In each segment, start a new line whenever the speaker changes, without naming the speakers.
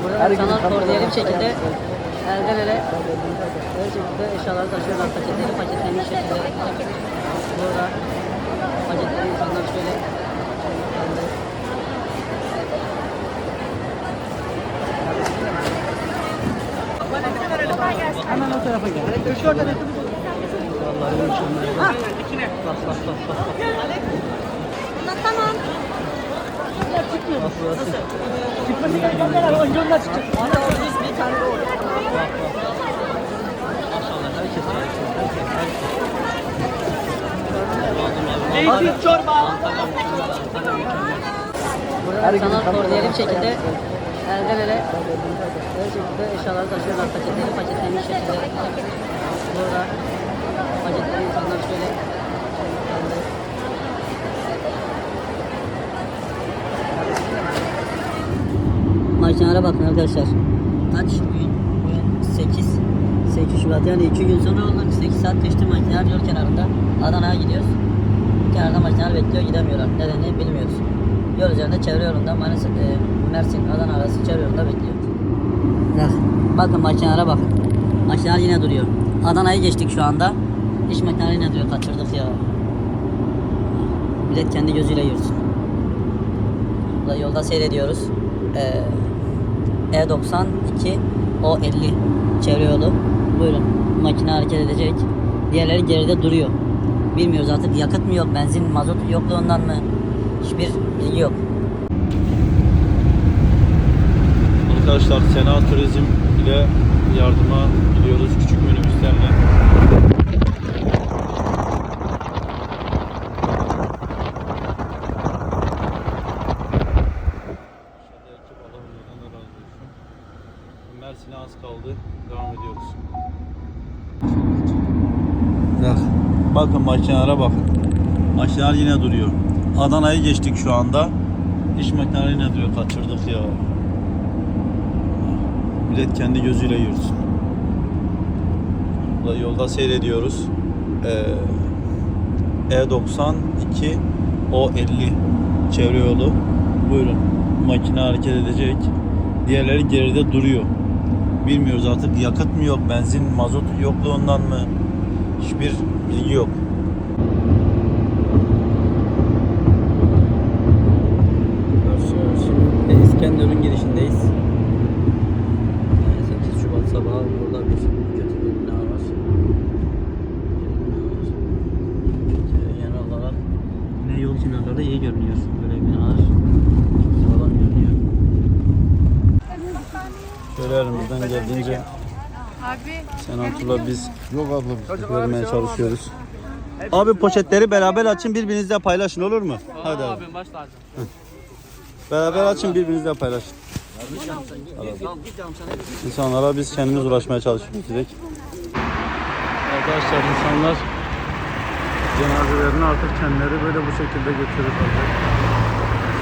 İnsanlar koordineli bir şekilde elden ele böyle şekilde eşyaları taşıyorlar. Paketleri paketlenmiş şekilde. Burada paketleri insanlar şöyle Hemen o tarafa gel. Vallahi mükemmel. Bak bak bak bak. bak.
Tamam.
Var. Çıkacak.
bir tane de orada. Bak bak. Maşallah herkes herkes herkes herkes.
Zeytin çorba.
Burada insanlar koordineli şekilde elden ele böyle şekilde eşyaları taşıyorlar. Paketleri paketlenmiş şekilde. Burada paketleri insanlar şöyle Makinelere bakın arkadaşlar. Kaç gün? Bugün 8. 8 Şubat yani 2 gün sonra olur. 8 saat geçti makineler yol kenarında. Adana'ya gidiyoruz. Kenarda makineler bekliyor gidemiyorlar. Nedenini bilmiyoruz. Yol üzerinde çevre yolunda Manisa, e, Mersin, Adana arası çevre yolunda bekliyor. Bak, bakın makinelere bakın. Makineler yine duruyor. Adana'yı geçtik şu anda. İş makineleri yine duruyor. Kaçırdık ya. Millet kendi gözüyle yürüsün. Yolda seyrediyoruz. Ee, E92 O50 çevre yolu. Buyurun. Makine hareket edecek. Diğerleri geride duruyor. Bilmiyoruz artık yakıt mı yok, benzin, mazot yokluğundan mı? Hiçbir bilgi yok.
Arkadaşlar Sena Turizm ile yardıma gidiyoruz küçük minibüslerle. Bakın makinelere bakın. Makineler yine duruyor. Adana'yı geçtik şu anda. İş makineleri yine duruyor. Kaçırdık ya. Millet kendi gözüyle yürüsün. Burada yolda seyrediyoruz. Ee, E92 O50 çevre yolu. Buyurun. Makine hareket edecek. Diğerleri geride duruyor. Bilmiyoruz artık yakıt mı yok, benzin, mazot yokluğundan mı? Hiçbir bilgi yok.
Şimdi İskenderun girişindeyiz. 8 Şubat sabahı burada bir kötü bir bina var. Genel olarak yine yol kenarları iyi görünüyor. Böyle binalar sağlam görünüyor.
Şöyle elimizden geldiğince Senatullah biz
Yok abla.
vermeye çalışıyoruz. Abi poşetleri beraber açın birbirinizle paylaşın olur mu? Hadi abi. Beraber açın birbirinizle paylaşın. İnsanlara biz kendimiz uğraşmaya çalışıyoruz direkt. Arkadaşlar insanlar cenazelerini artık kendileri böyle bu şekilde götürüyorlar.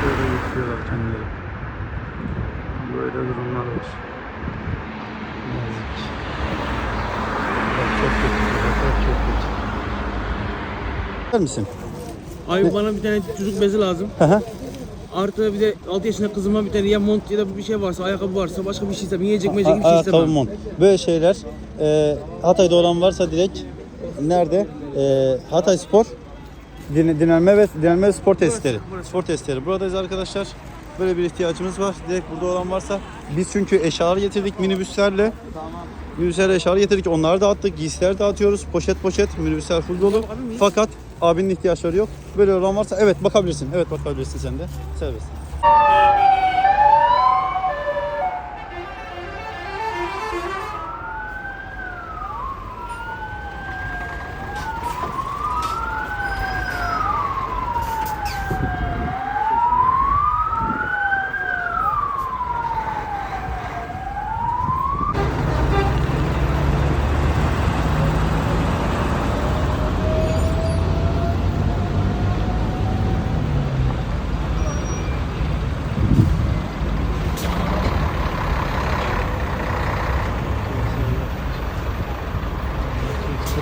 Şöyle götürüyorlar kendileri. Böyle durumlar var. Yazık Çok kötü. Bak çok kötü. Ver misin?
Abi bana bir tane çocuk bezi lazım.
hı.
Artı bir de 6 yaşında kızıma bir tane ya mont ya da bir şey varsa, ayakkabı varsa, başka bir şey istemem. Yiyecek meyecek bir şey
Ayakkabı
istemem.
mont. Böyle şeyler. E, Hatay'da olan varsa direkt nerede? E, Hatay Spor din- dinlenme ve dinlenme ve spor tesisleri. Spor tesisleri. Buradayız arkadaşlar. Böyle bir ihtiyacımız var. Direkt burada olan varsa biz çünkü eşyalar getirdik minibüslerle. Minibüslerle eşyalar getirdik. Onları dağıttık. Giysiler dağıtıyoruz. Poşet poşet. Minibüsler full dolu. Fakat abinin ihtiyaçları yok. Böyle olan varsa evet bakabilirsin. Evet bakabilirsin sen de. Serbest.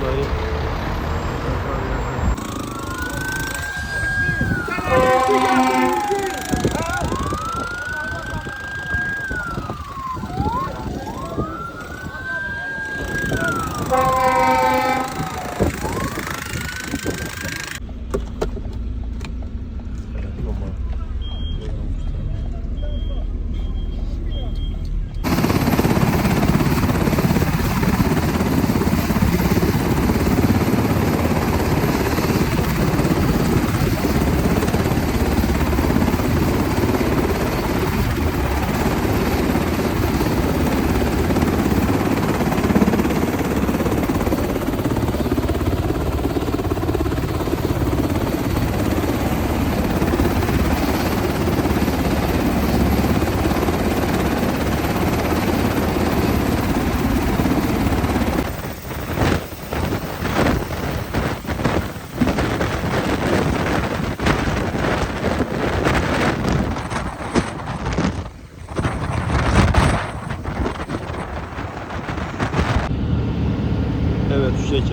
everybody.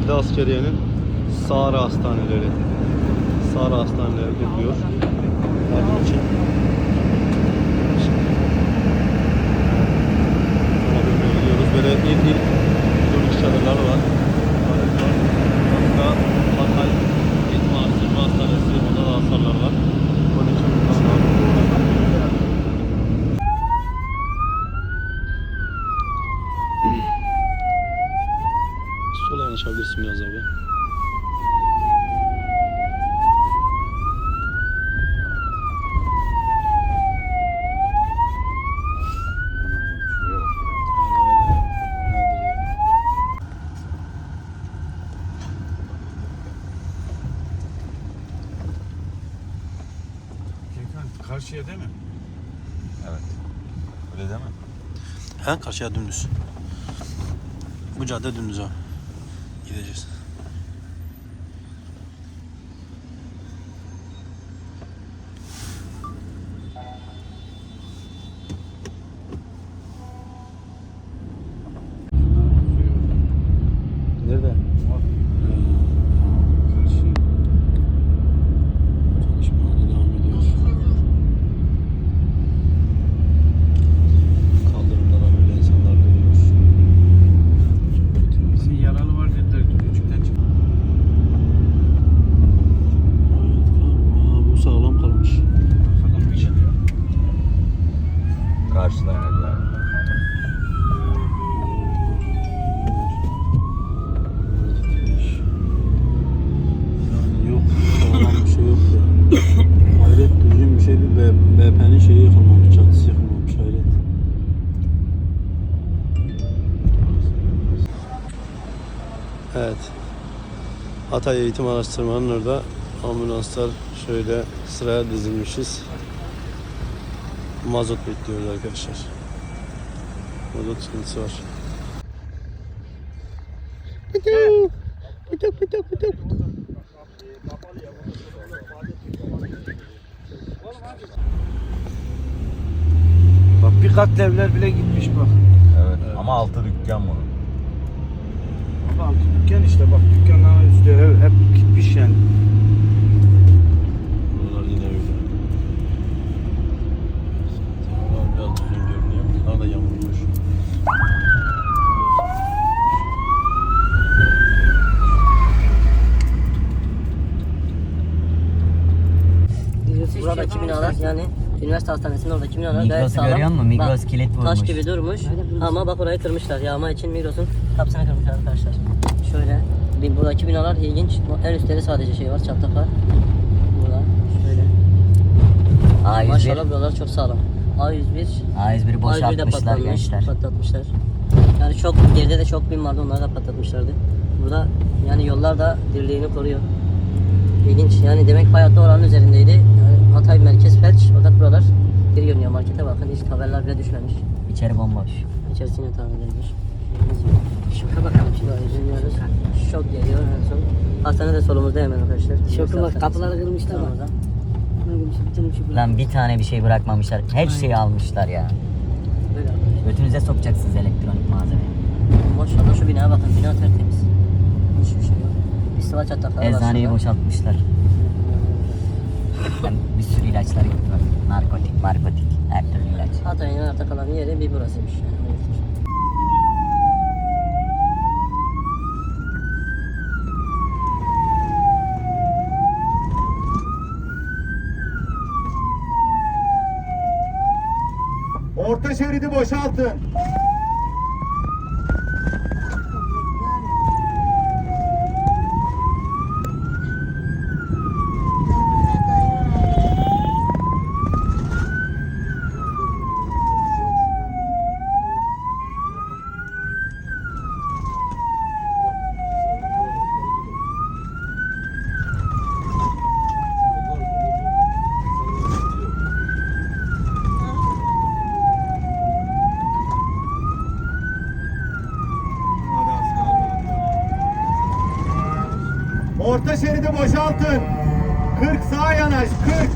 Şekilde askeriyenin Sahra hastaneleri. Sahra hastaneleri kuruluyor. Yardım için. Ona böyle gidiyoruz. Böyle il il turist çadırları var. Başka Hatay Eğitim Araştırma Hastanesi. Onda da hasarlar var. Onun için buradan da Sola yanaşabilirsin biraz abi.
Karşıya değil mi?
Evet. Öyle değil mi?
He karşıya dümdüz. Bu cadde dümdüz abi. Gideceğiz. BP'nin şeyi yıkılmamış, çatısı yıkılmamış. Hayret. Evet. Hatay Eğitim Araştırma'nın orada ambulanslar şöyle sıraya dizilmişiz. Mazot bekliyoruz arkadaşlar. Mazot sıkıntısı var.
Bak bir kat evler bile gitmiş bak.
Evet. Ama altı dükkan bunun.
Bak dükkan işte bak dükkanların üstü ev hep gitmiş yani.
Buralar yine öyle. Buralar biraz düzgün görünüyor. Bunlar da yamulmuş.
Buradaki binalar yani üniversite hastanesinin oradaki binalar gayet
Migros'u
sağlam.
görüyor musun? Migros
Bak,
kilit
Taş
vurmuş.
gibi durmuş ama bak orayı kırmışlar. Yağma için Migros'un kapısını kırmışlar arkadaşlar. Şöyle bir- buradaki binalar ilginç. Bu En üstte de sadece şey var çatlak var. Burada şöyle.
A101.
Maşallah buralar çok sağlam. A101
A101'i
A101 de
boşaltmışlar gençler.
Patlatmışlar. Yani çok geride de çok bin vardı onları da patlatmışlardı. Burada yani yollar da dirliğini koruyor. İlginç yani demek hayatta oranın üzerindeydi. Hatay merkez felç fakat buralar bir görünüyor markete bakın hiç tabelalar bile düşmemiş.
İçeri bomboş.
İçerisine tahmin edilir. Şoka bakalım şimdi izliyoruz. Şok geliyor en son. Hastane de solumuzda hemen arkadaşlar.
Şoka bak, kapıları kırmışlar bak.
Lan bir tane bir şey bırakmamışlar. Her şeyi almışlar ya.
Böyle arkadaşlar.
Götünüze sokacaksınız elektronik malzemeyi.
Maşallah şu binaya bakın bina tertemiz. Hiçbir şey yok. İstiva çatlakları
Eczaneyi boşaltmışlar. Hem bir sürü ilaçlar götürüyor. Narkotik, narkotik, her türlü ilaç.
Hatay'ın arta kalan yeri bir burasıymış. Yani.
Orta şeridi boşaltın. Orta şeridi boşaltın. 40 sağa yanaş 40.